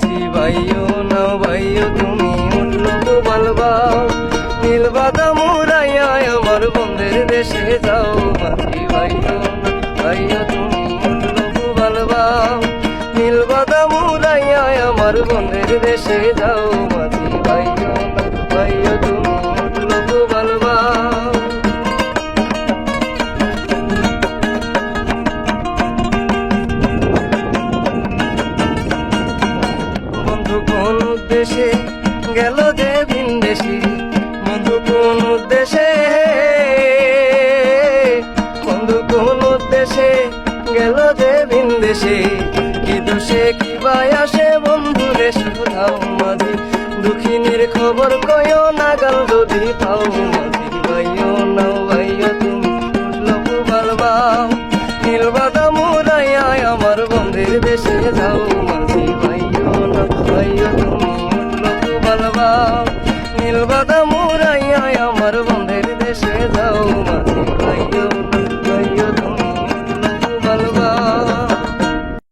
মাঝি ভাইও না ভাইও, তুমি উঠল বলবাও নীলবাদা মুরাইয়া আমার বন্ধের দেশে যাও। মাঝি ভাইও না ভাইও, তুমি উঠল বলবাও নীলবাদা মুরাইয়া আমার বন্ধের দেশে যাও। মাঝি উদ্দেশ্যে গেল যে বিন্দেশি বন্ধু কোন উদ্দেশ্যে? বন্ধু কোন উদ্দেশ্যে গেল যে বিন্দেশে কি দোষে, কি বায়াসে বন্ধু রে? মাঝি। দুঃখিনীর খবর কয় নাগাল যদি পাও মাঝি। ভাইও নাও ভাইও তুমি। উঠল বালবাও মুরাইয়া আমার বন্ধের দেশে যাও। কাদা মুরাইয়া আমার বন্ধের দেশে যাও মানে